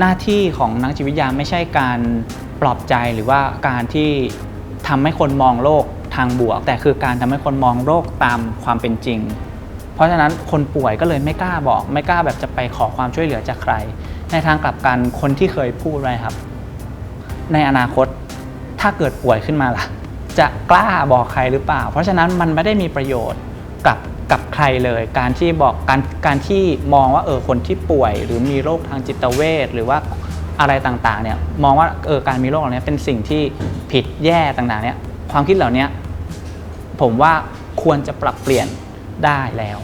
หน้าที่ของนักจิตวิทยาไม่ใช่การปลอบใจหรือว่าการที่ทำให้คนมองโลกทางบวก แต่คือการทำให้คนมองโลกตามความเป็นจริง เพราะฉะนั้นคนป่วยก็เลยไม่กล้าบอก ไม่กล้าแบบจะไปขอความช่วยเหลือจากใคร ในทางกลับกันคนที่เคยพูดไว้ครับ ในอนาคตถ้าเกิดป่วยขึ้นมาล่ะ จะกล้าบอกใครหรือเปล่า เพราะฉะนั้นมันไม่ได้มีประโยชน์กับ กับใครเลย การที่บอกการการที่มองว่าเออคนที่ป่วย หรือมีโรคทางจิตเวชหรือว่าอะไรต่างๆเนี่ยมองว่าเออการมีโรคเหล่านี้เป็นสิ่งที่ผิดแย่ต่างๆเนี่ยความคิดเหล่านี้ผมว่าควรจะปรับเปลี่ยนได้แล้ว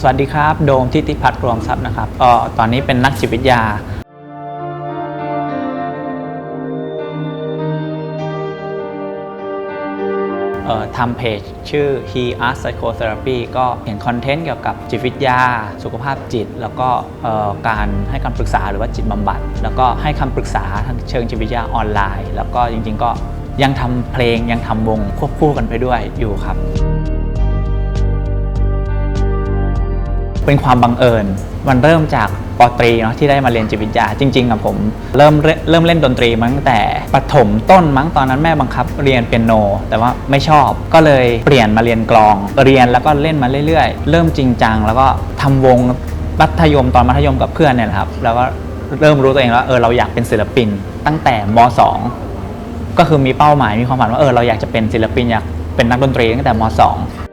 สวัสดีครับ โดมทิติพัฒน์รวมทรัพย์นะครับก็ตอนนี้เป็นนักจิตวิทยา ทำเพจชื่อ He Art Psychotherapy ก็เห็นคอนเทนต์เกี่ยวกับจิตวิทยา สุขภาพจิต แล้วก็การให้คำปรึกษาหรือว่าจิตบำบัด แล้วก็ให้คำปรึกษาทางเชิงจิตวิทยาออนไลน์ แล้วก็จริงๆก็ยังทำเพลงยังทำวงควบคู่กันไปด้วยอยู่ครับ เป็นความบังเอิญ มันเริ่มจากปตรีเนาะที่ได้มาเรียนจิตวิทยาจริงๆอะผมเริ่มเริ่มเริ่มเล่นดนตรีมาตั้งแต่ประถมต้นมั้งตอนนั้นแม่บังคับเรียนเปียโน แต่ว่าไม่ชอบก็เลยเปลี่ยนมาเรียนกลอง เรียนแล้วก็เล่นมาเรื่อยๆ เริ่มจริงจังแล้วก็ทำวงมัธยมตอนมัธยมกับเพื่อนเนี่ยครับแล้วก็เริ่มรู้ตัวเองแล้วเออเราอยากเป็นศิลปิน ตั้งแต่ม .2 ก็คือมีเป้าหมายมีความฝันว่าเออเราอยากจะเป็นศิลปินอยากเป็นนักดนตรีตั้งแต่ม .2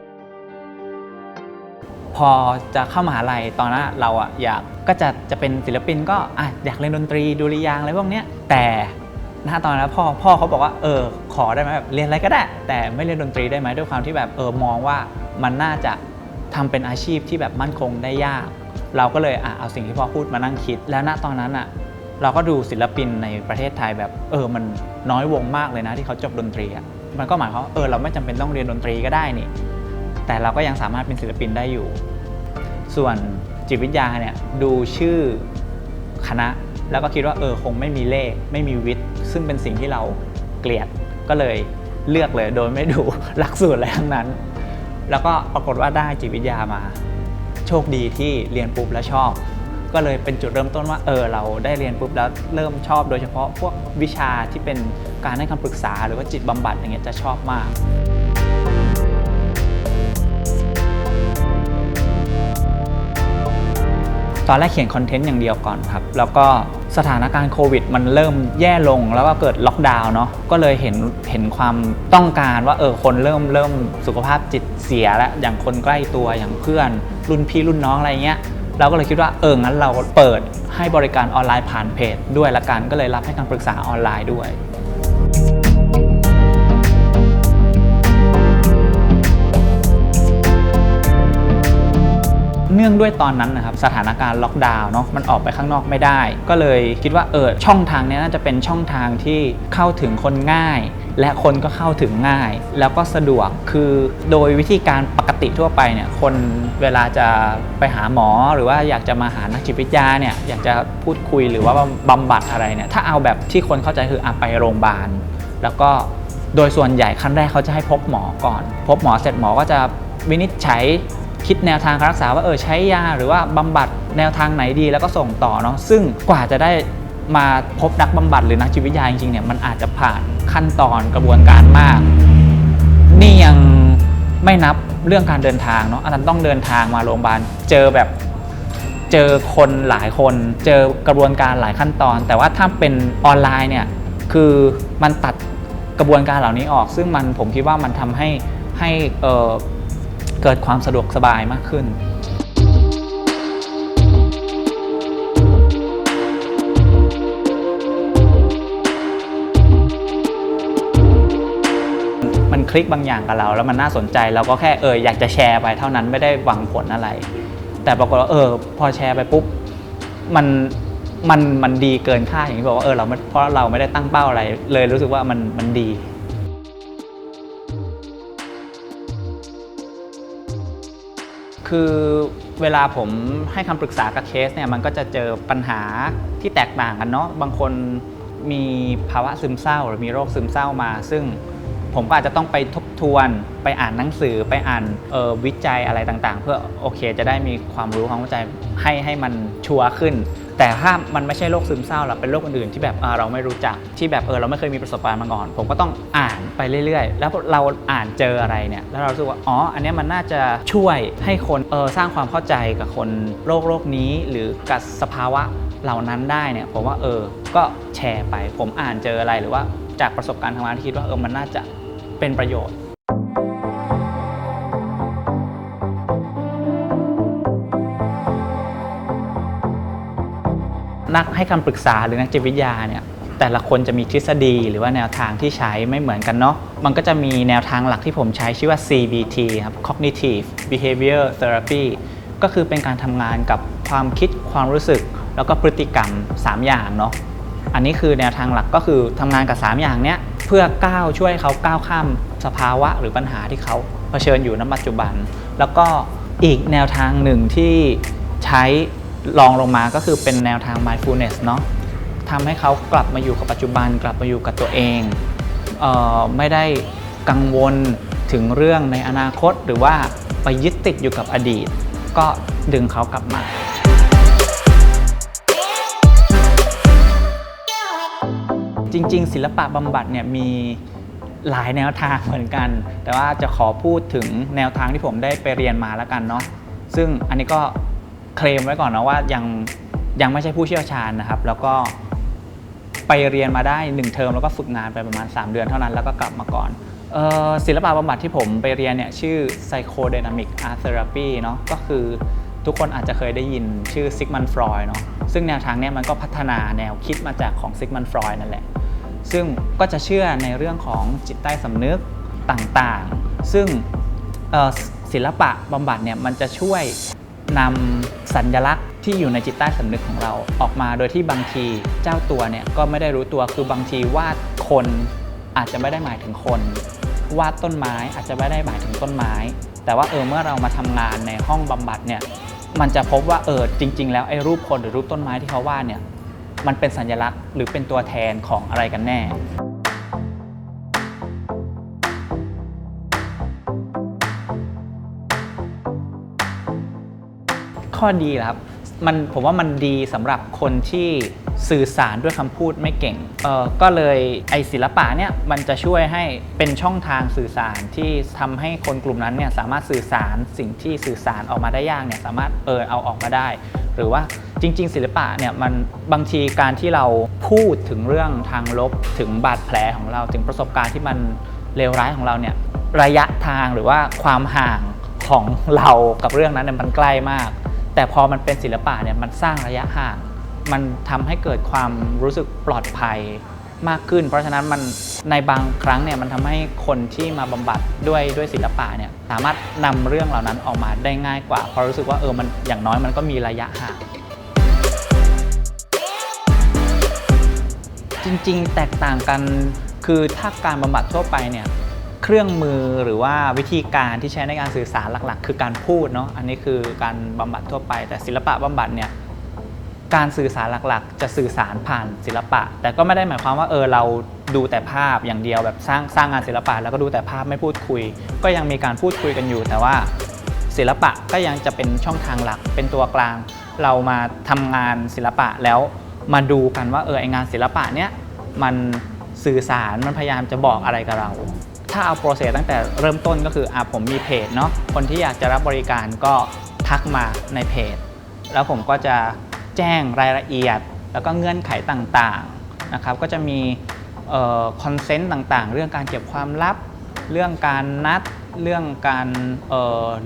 พอจะเข้ามหาลัยตอนนั้นเราอะอยากก็จะจะเป็นศิลปินก็อะอยากเล่นดนตรีดุริยางอะไรพวกเนี้ยแต่ณตอนนั้นพ่อพ่อเขาบอกว่าเออขอได้ไหมแบบเรียนอะไรก็ได้ แต่ไม่เล่นดนตรีได้ไหมด้วยความที่แบบเออมองว่ามันน่าจะทำเป็นอาชีพที่แบบมั่นคงได้ยาก เราก็เลยอะเอาสิ่งที่พ่อพูดมานั่งคิด แล้วณตอนนั้นอะเราก็ดูศิลปินในประเทศไทยแบบเออมันน้อยวงมากเลยนะที่เขาจบดนตรีอะมันก็หมายความเออเราไม่จำเป็นต้องเรียนดนตรีก็ได้นี่ แต่เราก็ยังสามารถเป็นศิลปินได้อยู่ ส่วนจิตวิทยาเนี่ยดูชื่อคณะ แล้วก็คิดว่าเออคงไม่มีเลข ไม่มีวิทย์ซึ่งเป็นสิ่งที่เราเกลียดก็เลยเลือกเลยโดยไม่ดูหลักสูตรอะไรทั้งนั้น แล้วก็ปรากฏว่าได้จิตวิทยามา โชคดีที่เรียนปุ๊บแล้วชอบ ก็เลยเป็นจุดเริ่มต้นว่าเออเราได้เรียนปุ๊บแล้วเริ่มชอบ โดยเฉพาะพวกวิชาที่เป็นการให้คำปรึกษาหรือว่าจิตบำบัดอย่างเงี้ยจะชอบมาก ตอนแรกเขียนคอนเทนต์อย่างเดียวก่อนครับ แล้วก็สถานการณ์โควิด มันเริ่มแย่ลงแล้วก็เกิดล็อกดาวน์เนาะก็เลยเห็นเห็นความต้องการว่าเออคนเริ่มเริ่มสุขภาพจิตเสียแล้วอย่างคนใกล้ตัวอย่างเพื่อน รุ่นพี่รุ่นน้องอะไรเงี้ยเราก็เลยคิดว่าเอองั้นเราเปิดให้บริการออนไลน์ผ่านเพจ ด้วยละกันก็เลยรับให้คำปรึกษาออนไลน์ด้วย นื่องด้วยตอนนั้นนะครับสถานการณ์ล็อกดาวน์เนาะมันออกไปข้างนอกไม่ได้ ก็เลยคิดว่าเออช่องทางนี้น่าจะเป็นช่องทางที่เข้าถึงคนง่าย และคนก็เข้าถึงง่าย แล้วก็สะดวกคือโดยวิธีการปกติทั่วไปเนี่ยคนเวลาจะไปหาหมอหรือว่าอยากจะมาหานักจิตวิทยาเนี่ยอยากจะพูดคุยหรือว่าบำบัดอะไรเนี่ยถ้าเอาแบบที่คนเข้าใจคืออะไปโรงพยาบาลแล้วก็โดยส่วนใหญ่ขั้นแรกเขาจะให้พบหมอก่อน พบหมอเสร็จหมอก็จะวินิจฉัย คิดแนวทางการรักษาว่าเออใช้ยาหรือว่าบำบัดแนวทางไหนดีแล้วก็ส่งต่อเนาะซึ่งกว่าจะได้มาพบนักบำบัดหรือนักจิตวิทยาจริงๆเนี่ยมันอาจจะผ่านขั้นตอนกระบวนการมาก นี่ยังไม่นับเรื่องการเดินทางเนาะอันนั้นต้องเดินทางมาโรงพยาบาลเจอแบบเจอคนหลายคน เจอกระบวนการหลายขั้นตอน แต่ว่าถ้าเป็นออนไลน์เนี่ยคือมันตัดกระบวนการเหล่านี้ออก ซึ่งมันผมคิดว่ามันทำให้ให้ เกิดความสะดวกสบายมากขึ้นมันคลิกบางอย่างกับเรา แล้วมันน่าสนใจเราก็แค่เอออยากจะแชร์ไปเท่านั้นไม่ได้หวังผลอะไร แต่ปรากฏว่าเออ พอแชร์ไปปุ๊บมันมันมันดีเกินคาดอย่างที่บอกว่าเออเราเพราะเราไม่ได้ตั้งเป้าอะไร เลยรู้สึกว่ามันมันดี คือเวลาผมให้คำปรึกษากับเคสเนี่ยมันก็จะเจอปัญหาที่แตกต่างกันเนาะบางคนมีภาวะซึมเศร้า หรือมีโรคซึมเศร้ามา ซึ่งผมก็อาจจะต้องไปทบทวน ไปอ่านหนังสือไปอ่านออวิจัยอะไรต่างๆ เพื่อโอเค จะได้มีความรู้ความเข้าใจให้ให้มันชัวร์ขึ้น แต่ถ้ามันไม่ใช่โรคซึมเศร้าหรอกเป็นโรคอื่นๆที่แบบเราไม่รู้จักที่แบบเออเราไม่เคยมีประสบการณ์มาก่อน ผมก็ต้องอ่านไปเรื่อยๆ แล้วเราอ่านเจออะไรเนี่ยแล้วเราสึกว่าอ๋ออันนี้มันน่าจะช่วยให้คนเออสร้างความเข้าใจกับคนโรคโรคนี้ หรือกับสภาวะเหล่านั้นได้เนี่ยผมว่าเออก็แชร์ไป ผมอ่านเจออะไรหรือว่าจากประสบการณ์ทางารที่คิดว่าเออมันน่าจะเป็นประโยชน์ นักให้คำปรึกษาหรือนักจิตวิทยาเนี่ยแต่ละคนจะมีทฤษฎีหรือว่าแนวทางที่ใช้ไม่เหมือนกันเนาะ มันก็จะมีแนวทางหลักที่ผมใช้ชื่อว่า CBT ครับ Cognitive Behavior Therapy ก็คือเป็นการทำงานกับความคิดความรู้สึก แล้วก็พฤติกรรม 3 อย่างเนาะ อันนี้คือแนวทางหลักก็คือทำงานกับ 3 อย่างเนี้ยเพื่อก้าวช่วยเขาก้าวข้ามสภาวะหรือปัญหาที่เขาเผชิญอยู่ณปัจจุบัน แล้วก็อีกแนวทางหนึ่งที่ใช้ ลองลงมาก็คือเป็นแนวทาง mindfulness เนาะทำให้เขากลับมาอยู่กับปัจจุบัน กลับมาอยู่กับตัวเองเออไม่ได้กังวลถึงเรื่องในอนาคตหรือว่าไปยึดติดอยู่กับอดีต ก็ดึงเขากลับมาจริง ๆ ศิลปะบำบัดเนี่ยมีหลายแนวทางเหมือนกัน แต่ว่าจะขอพูดถึงแนวทางที่ผมได้ไปเรียนมาแล้วกันเนาะซึ่งอันนี้ก็ เคลมไว้ก่อนนะว่ายังยังไม่ใช่ผู้เชี่ยวชาญนะครับ แล้วก็ไปเรียนมาได้1เทอมแล้วก็ฝึกงานไปประมาณ 3 เดือนเท่านั้นแล้วก็กลับมาก่อนศิลปะบำบัดที่ผมไปเรียนเนี่ยชื่อ psychodynamic art therapy เนาะก็คือทุกคนอาจจะเคยได้ยินชื่อซิกมันฟรอยเนาะซึ่งแนวทางเนี้ยมันก็พัฒนาแนวคิดมาจากของซิกมันฟรอยนั่นแหละ ซึ่งก็จะเชื่อในเรื่องของจิตใต้สำนึกต่างๆ ซึ่งศิลปะบำบัดเนี่ยมันจะช่วย นำสัญลักษณ์ที่อยู่ในจิตใต้สำนึกของเราออกมาโดยที่บางทีเจ้าตัวเนี่ยก็ไม่ได้รู้ตัวคือบางทีวาดคนอาจจะไม่ได้หมายถึงคน วาดต้นไม้อาจจะไม่ได้หมายถึงต้นไม้ แต่ว่าเออเมื่อเรามาทำงานในห้องบำบัดเนี่ยมันจะพบว่าเออจริง ๆ แล้วไอ้รูปคนหรือรูปต้นไม้ที่เขาวาดเนี่ยมันเป็นสัญลักษณ์หรือเป็นตัวแทนของอะไรกันแน่ ข้อดีเหรอครับมันผมว่ามันดีสำหรับคนที่สื่อสารด้วยคำพูดไม่เก่งเออก็เลยไอศิลปะเนี่ยมันจะช่วยให้เป็นช่องทางสื่อสารที่ทำให้คนกลุ่มนั้นเนี่ยสามารถสื่อสารสิ่งที่สื่อสารออกมาได้ยากเนี่ยสามารถเออเอาออกมาได้ หรือว่าจริง ๆ ศิลปะเนี่ยมันบางทีการที่เราพูดถึงเรื่องทางลบถึงบาดแผลของเราถึงประสบการณ์ที่มันเลวร้ายของเราเนี่ยระยะทางหรือว่าความห่างของเรากับเรื่องนั้นเนี่ยมันใกล้มาก แต่พอมันเป็นศิลปะเนี่ยมันสร้างระยะห่าง มันทำให้เกิดความรู้สึกปลอดภัยมากขึ้น เพราะฉะนั้นมันในบางครั้งเนี่ยมันทำให้คนที่มาบำบัดด้วยด้วยศิลปะเนี่ยสามารถนำเรื่องเหล่านั้นออกมาได้ง่ายกว่า เพราะรู้สึกว่าเออมันอย่างน้อยมันก็มีระยะห่างจริงๆ แตกต่างกันคือถ้าการบำบัดทั่วไปเนี่ย เครื่องมือหรือว่าวิธีการที่ใช้ในการสื่อสารหลักๆ คือการพูดเนาะอันนี้คือการบำบัดทั่วไป แต่ศิลปะบำบัดเนี่ยการสื่อสารหลักๆ จะสื่อสารผ่านศิลปะ แต่ก็ไม่ได้หมายความว่าเออเราดูแต่ภาพอย่างเดียวแบบสร้างสร้างงานศิลปะ แล้วก็ดูแต่ภาพไม่พูดคุย ก็ยังมีการพูดคุยกันอยู่ แต่ว่าศิลปะก็ยังจะเป็นช่องทางหลักเป็นตัวกลาง เรามาทำงานศิลปะแล้วมาดูกันว่าเออไองานศิลปะเนี้ยมันสื่อสารมันพยายามจะบอกอะไรกับเรา ถ้าเอาโปรเซสตั้งแต่เริ่มต้นก็คืออะผมมีเพจเนาะคนที่อยากจะรับบริการก็ทักมาในเพจ แล้วผมก็จะแจ้งรายละเอียด แล้วก็เงื่อนไขต่างๆนะครับก็จะมีคอนเซนต์ต่างๆ เรื่องการเก็บความลับ เรื่องการนัดเรื่องการเ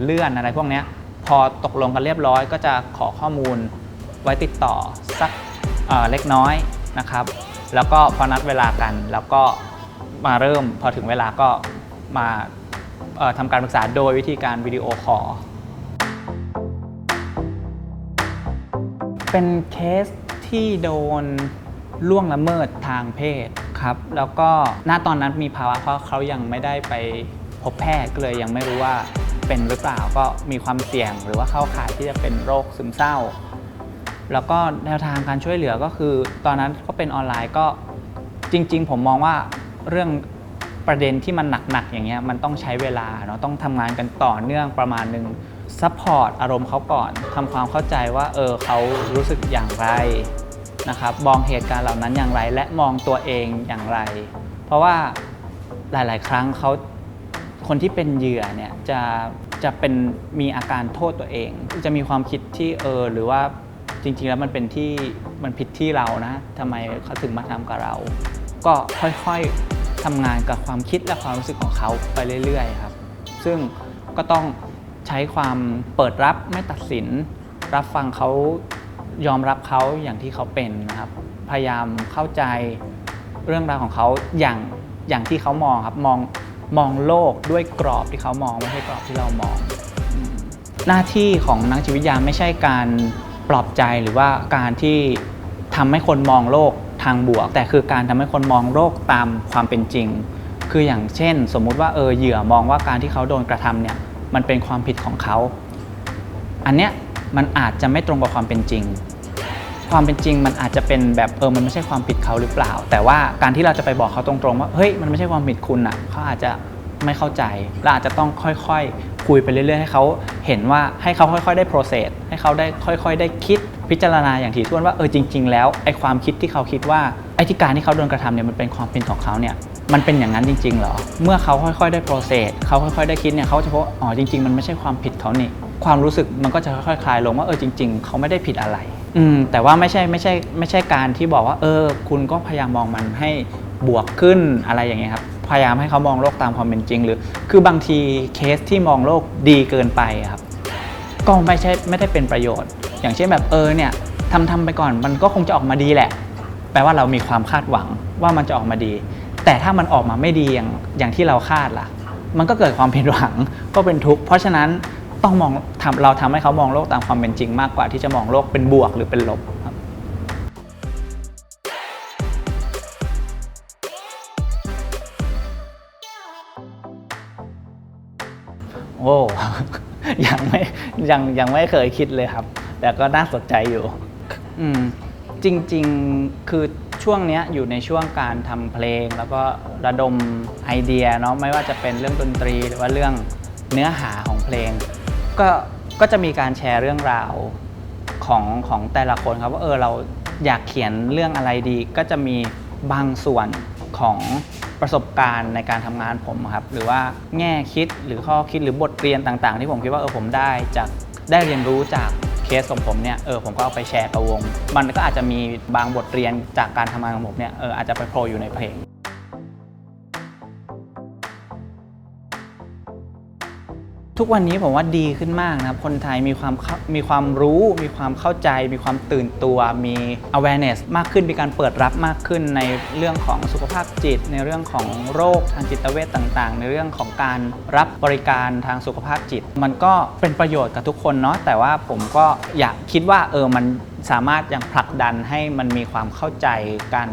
เลื่อนอะไรพวกนี้พอตกลงกันเรียบร้อย ก็จะขอข้อมูลไว้ติดต่อสักเเล็กน้อยนะครับ แล้วก็พอนัดเวลากันแล้วก็ มาเริ่มพอถึงเวลาก็มาเอ่อทำการปรึกษาโดยวิธีการวิดีโอคอลเป็นเคสที่โดนล่วงละเมิดทางเพศครับ แล้วก็ณตอนนั้นมีภาวะเพราะเขายังไม่ได้ไปพบแพทย์ก็เลยยังไม่รู้ว่าเป็นหรือเปล่าก็มีความเสี่ยงหรือว่าเข้าข่ายที่จะเป็นโรคซึมเศร้า แล้วก็แนวทางการช่วยเหลือก็คือ ตอนนั้นก็เป็นออนไลน์ก็จริง ๆ ผมมองว่า เรื่องประเด็นที่มันหนักๆอย่างเงี้ยมันต้องใช้เวลาเนาะต้องทำงานกันต่อเนื่องประมาณหนึ่งซัพพอร์ตอารมณ์เขาก่อนทำความเข้าใจว่าเออเขารู้สึกอย่างไรนะครับมองเหตุการณ์เหล่านั้นอย่างไร และมองตัวเองอย่างไร เพราะว่าหลาย ๆ ครั้งเขาคนที่เป็นเหยื่อเนี่ยจะจะเป็นมีอาการโทษตัวเอง จะมีความคิดที่เออหรือว่าจริง ๆ แล้วมันเป็นที่มันผิดที่เรานะทำไมเขาถึงมาทำกับเรา ก็ค่อยๆ ทำงานกับความคิดและความรู้สึกของเขาไปเรื่อยๆครับ ซึ่งก็ต้องใช้ความเปิดรับไม่ตัดสิน รับฟังเขายอมรับเขาอย่างที่เขาเป็นนะครับ พยายามเข้าใจเรื่องราวของเขาอย่างอย่างที่เขามองครับมองมองโลกด้วยกรอบที่เขามองไม่ใช่กรอบที่เรามอง หน้าที่ของนักจิตวิทยาไม่ใช่การปลอบใจหรือว่าการที่ทำให้คนมองโลกางบวก แต่คือการทำให้คนมองโลกตามความเป็นจริง คืออย่างเช่น สมมุติว่าเออเหยื่อมองว่าการที่เขาโดนกระทำเนี่ยมันเป็นความผิดของเขา อันเนี้ยมันอาจจะไม่ตรงกับความเป็นจริง ความเป็นจริงมันอาจจะเป็นแบบเออมันไม่ใช่ความผิดเขาหรือเปล่า แต่ว่าการที่เราจะไปบอกเขาตรงๆว่าเฮ้ยมันไม่ใช่ความผิดคุณอะเขาอาจจะไม่เข้าใจเราอาจจะต้องค่อยๆ คุยไปเรื่อยๆ ให้เขาเห็นว่าให้เขาค่อยๆ ได้ process ให้เขาได้ค่อยๆ ได้คิด พิจารณาอย่างถี่ถ้วนว่าเออจริง ๆ แล้วไอ้ความคิดที่เขาคิดว่าไอ้ที่การที่เขาโดนกระทำเนี่ยมันเป็นความผิดของเขาเนี่ยมันเป็นอย่างนั้นจริง ๆ เหรอ เมื่อเขาค่อยๆ ได้ process เขาค่อยๆ ได้คิดเนี่ยเขาจะพบอ๋อจริง ๆ มันไม่ใช่ความผิดเขานี่ความรู้สึกมันก็จะค่อยๆ คลายลงว่าเออจริง ๆ เขาไม่ได้ผิดอะไร อืมแต่ว่าไม่ใช่ไม่ใช่ไม่ใช่การที่บอกว่า เออ คุณก็พยายามมองมันให้บวกขึ้นอะไรอย่างเงี้ยครับพยายามให้เขามองโลกตามความเป็นจริง หรือ คือบางทีเคสที่มองโลกดีเกินไปครับก็ไม่ใช่ไม่ได้เป็นประโยชน์ อย่างเช่นแบบเออเนี่ยทำทำไปก่อนมันก็คงจะออกมาดีแหละ แปลว่าเรามีความคาดหวังว่ามันจะออกมาดี แต่ถ้ามันออกมาไม่ดีอย่างอย่างที่เราคาดล่ะ มันก็เกิดความผิดหวังก็เป็นทุกข์เพราะฉะนั้นต้องมองทำเราทำให้เขามองโลกตามความเป็นจริงมากกว่าที่จะมองโลกเป็นบวกหรือเป็นลบครับโอ้ยังไม่ยังยังไม่เคยคิดเลยครับ แต่ก็น่าสนใจอยู่ อืมจริงๆคือช่วงเนี้ยอยู่ในช่วงการทำเพลง แล้วก็ระดมไอเดียเนาะไม่ว่าจะเป็นเรื่องดนตรีหรือว่าเรื่องเนื้อหาของเพลง ก็ก็จะมีการแชร์เรื่องราวของของแต่ละคนครับว่าเออเราอยากเขียนเรื่องอะไรดี ก็จะมีบางส่วนของประสบการณ์ในการทำงานผมครับ หรือว่าแง่คิดหรือข้อคิดหรือบทเรียนต่าง ๆ ที่ผมคิดว่าเออผมได้จากได้เรียนรู้จาก เคสของผมเนี่ยเออผมก็เอาไปแชร์กับวง มันก็อาจจะมีบางบทเรียนจากการทำงานของผมเนี่ยเอออาจจะไปโผล่อยู่ในเพลง ทุกวันนี้ผมว่าดีขึ้นมากนะครับคนไทยมีความมีความรู้ มีความเข้าใจ มีความตื่นตัว มี awareness มากขึ้นมีการเปิดรับมากขึ้นในเรื่องของสุขภาพจิต ในเรื่องของโรคทางจิตเวชต่างๆ ในเรื่องของการรับบริการทางสุขภาพจิต มันก็เป็นประโยชน์กับทุกคนเนาะแต่ว่าผมก็อยากคิดว่าเออมันสามารถยังผลักดันให้มันมีความเข้าใจการ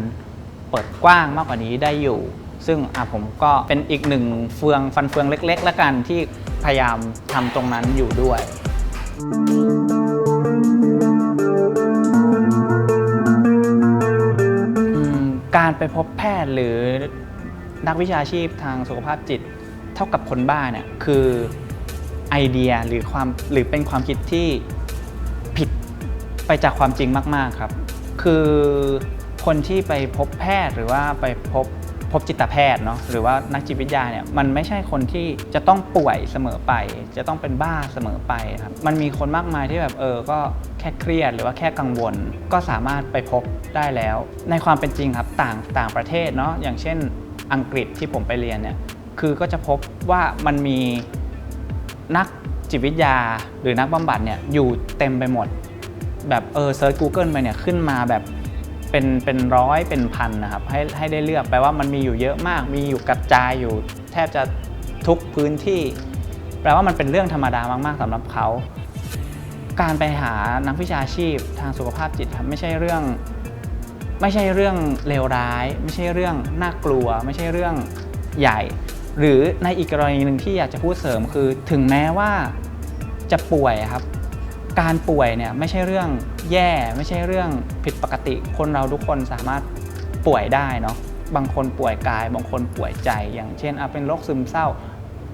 เปิดกว้างมากกว่านี้ได้อยู่ ซึ่งอะผมก็เป็นอีกหนึ่งเฟืองฟันเฟืองเล็กๆแล้วกันที่พยายามทำตรงนั้นอยู่ด้วย การไปพบแพทย์หรือนักวิชาชีพทางสุขภาพจิต เท่ากับคนบ้าเนี่ยคือไอเดียหรือความหรือเป็นความคิดที่ผิดไปจากความจริงมาก ๆ ครับ คือคนที่ไปพบแพทย์หรือว่าไปพบ พบจิตแพทย์เนาะหรือว่านักจิตวิทยาเนี่ยมันไม่ใช่คนที่จะต้องป่วยเสมอไป จะต้องเป็นบ้าเสมอไปครับมันมีคนมากมายที่แบบเออก็แค่เครียดหรือว่าแค่กังวล ก็สามารถไปพบได้แล้ว ในความเป็นจริงครับต่างต่างประเทศเนาะอย่างเช่นอังกฤษที่ผมไปเรียนเนี่ยคือก็จะพบว่ามันมีนักจิตวิทยาหรือนักบำบัดเนี่ยอยู่เต็มไปหมด แบบเออเซิร์ช Google ไปเนี่ยขึ้นมาแบบ เป็นเป็นร้อยเป็นพันนะครับให้ให้ได้เลือกแปลว่ามันมีอยู่เยอะมาก มีอยู่กระจายอยู่ แทบจะทุกพื้นที่ แปลว่ามันเป็นเรื่องธรรมดามากๆสำหรับเขา การไปหานักวิชาชีพทางสุขภาพจิตครับไม่ใช่เรื่อง ไม่ใช่เรื่องเลวร้าย ไม่ใช่เรื่องน่ากลัว ไม่ใช่เรื่องใหญ่ หรือในอีกกรณีหนึ่งที่อยากจะพูดเสริมคือ ถึงแม้ว่าจะป่วยครับ การป่วยเนี่ยไม่ใช่เรื่องแย่ ไม่ใช่เรื่องผิดปกติ คนเราทุกคนสามารถป่วยได้เนาะบางคนป่วยกาย บางคนป่วยใจ อย่างเช่นเอะเป็นโรคซึมเศร้า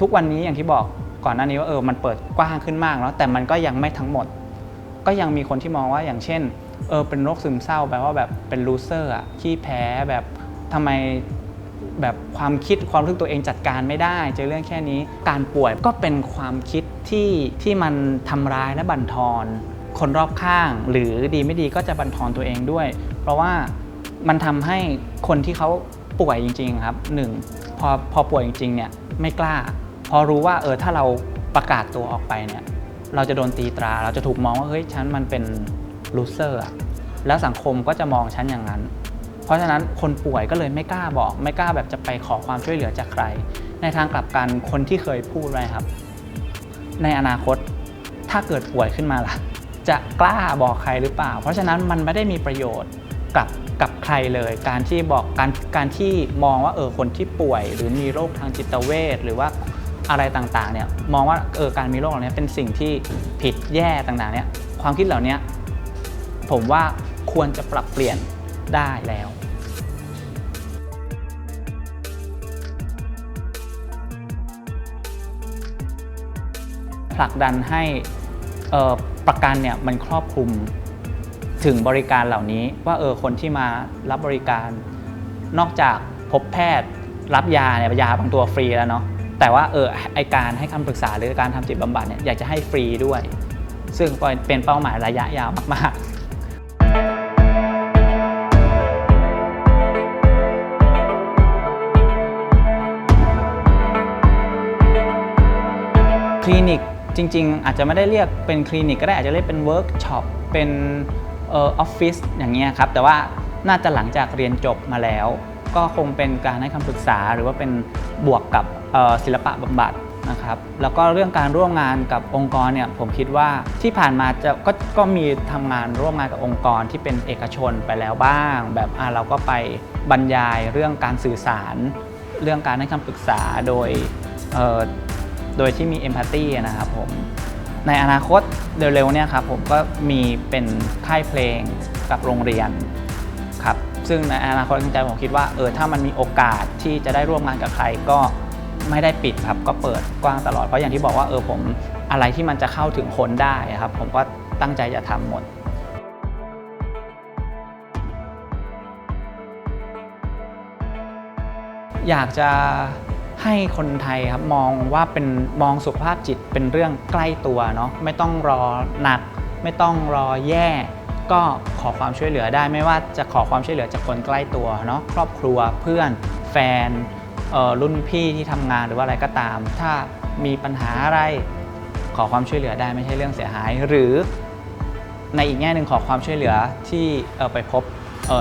ทุกวันนี้อย่างที่บอกก่อนหน้านี้ว่าเออมันเปิดกว้างขึ้นมากแล้วแต่มันก็ยังไม่ทั้งหมด ก็ยังมีคนที่มองว่าอย่างเช่นเออเป็นโรคซึมเศร้าแปลว่าแบบเป็นลูเซอร์อะขี้แพ้แบบทำไม แบบความคิดความรู้สึกตัวเองจัดการไม่ได้ เจอเรื่องแค่นี้ การป่วยก็เป็นความคิดที่ที่มันทำร้ายและบั่นทอน คนรอบข้าง หรือดีไม่ดีก็จะบั่นทอนตัวเองด้วย เพราะว่ามันทำให้คนที่เขาป่วยจริง ๆ ครับหนึ่งพอพอป่วยจริงๆเนี่ยไม่กล้า พอรู้ว่าเออถ้าเราประกาศตัวออกไปเนี่ยเราจะโดนตีตรา เราจะถูกมองว่าเฮ้ยฉันมันเป็นลูเซอร์อะแล้วสังคมก็จะมองฉันอย่างนั้น เพราะฉะนั้นคนป่วยก็เลยไม่กล้าบอก ไม่กล้าแบบจะไปขอความช่วยเหลือจากใคร ในทางกลับกันคนที่เคยพูดไว้ครับ ในอนาคตถ้าเกิดป่วยขึ้นมาล่ะ จะกล้าบอกใครหรือเปล่า เพราะฉะนั้นมันไม่ได้มีประโยชน์กับกับใครเลย การที่บอกการการที่มองว่าเออคนที่ป่วย หรือมีโรคทางจิตเวชหรือว่าอะไรต่างๆเนี่ยมองว่าเออการมีโรคเหล่านี้เป็นสิ่งที่ผิดแย่ต่างๆเนี่ยความคิดเหล่านี้ผมว่าควรจะปรับเปลี่ยน ได้แล้วผลักดันให้ประกันเนี่ยมันครอบคลุมถึงบริการเหล่านี้ว่าเออคนที่มารับบริการ นอกจากพบแพทย์รับยาเนี่ยยาบางตัวฟรีแล้วเนาะแต่ว่าเออไอการให้คำปรึกษาหรือการทำจิตบำบัดเนี่ยอยากจะให้ฟรีด้วย ซึ่งเป็นเป้าหมายระยะยาวมากๆ คลินิกจริง ๆ อาจจะไม่ได้เรียกเป็นคลินิกก็ได้อาจจะเรียกเป็นเวิร์กช็อปเป็นเออออฟฟิศอย่างเงี้ยครับแต่ว่าน่าจะหลังจากเรียนจบมาแล้ว ก็คงเป็นการให้คำปรึกษาหรือว่าเป็นบวกกับเอ่อศิลปะบำบัดนะครับแล้วก็เรื่องการร่วมงานกับองค์กรเนี่ยผมคิดว่าที่ผ่านมาจะก็ก็มีทำงานร่วมงานกับองค์กรที่เป็นเอกชนไปแล้วบ้าง แบบอะเราก็ไปบรรยายเรื่องการสื่อสาร เรื่องการให้คำปรึกษาโดย โดยที่มีเอมพัตตีนะครับผมในอนาคตเร็วๆเนี่ยครับผมก็มีเป็นค่ายเพลงกับโรงเรียนครับซึ่งในอนาคตจริงๆผมคิดว่าเออถ้ามันมีโอกาสที่จะได้ร่วมงานกับใครก็ไม่ได้ปิดครับก็เปิดกว้างตลอดเพราะอย่างที่บอกว่าเออผมอะไรที่มันจะเข้าถึงคนได้ครับ ผมก็ตั้งใจจะทำหมดอยากจะ ให้คนไทยครับมองว่าเป็นมองสุขภาพจิตเป็นเรื่องใกล้ตัวเนาะไม่ต้องรอหนัก ไม่ต้องรอแย่ ก็ขอความช่วยเหลือได้ไม่ว่าจะขอความช่วยเหลือจากคนใกล้ตัวเนาะครอบครัวเพื่อนแฟนรุ่นพี่ที่ทำงานหรือว่าอะไรก็ตาม ถ้ามีปัญหาอะไร ขอความช่วยเหลือได้ไม่ใช่เรื่องเสียหาย หรือในอีกแง่หนึ่งขอความช่วยเหลือที่ไปพบ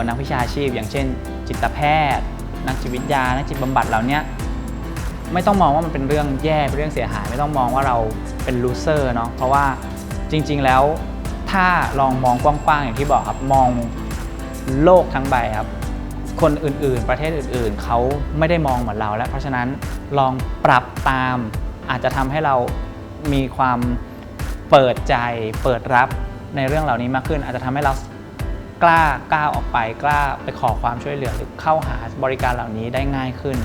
นักวิชาชีพ อย่างเช่น จิตแพทย์ นักจิตวิทยานักจิตบำบัดเหล่านี้ ไม่ต้องมองว่ามันเป็นเรื่องแย่เป็นเรื่องเสียหาย ไม่ต้องมองว่าเราเป็นลูเซอร์เนาะเพราะว่าจริง ๆ แล้วถ้าลองมองกว้างๆอย่างที่บอกครับมองโลกทั้งใบครับคนอื่นๆ ประเทศอื่นๆ เขาไม่ได้มองเหมือนเรา แล้วเพราะฉะนั้นลองปรับตาม อาจจะทำให้เรามีความเปิดใจ เปิดรับในเรื่องเหล่านี้มากขึ้น อาจจะทำให้เรากล้าก้าวออกไป กล้าไปขอความช่วยเหลือหรือเข้าหาบริการเหล่านี้ได้ง่ายขึ้น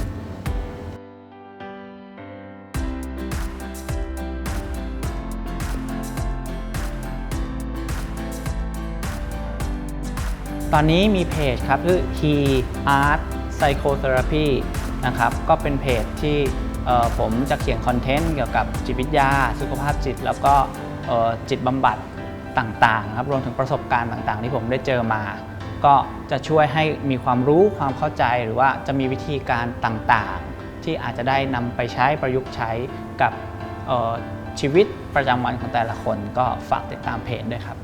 ตอนนี้มีเพจครับคือ He Art Psychotherapy นะครับก็เป็นเพจที่ผมจะเขียนคอนเทนต์เกี่ยวกับจิตวิทยา สุขภาพจิต แล้วก็จิตบำบัดต่างๆครับรวมถึงประสบการณ์ต่างๆ ที่ผมได้เจอมา ก็จะช่วยให้มีความรู้ความเข้าใจหรือว่าจะมีวิธีการต่างๆ ที่อาจจะได้นำไปใช้ประยุกต์ใช้กับชีวิตประจำวันของแต่ละคน ก็ฝากติดตามเพจด้วยครับ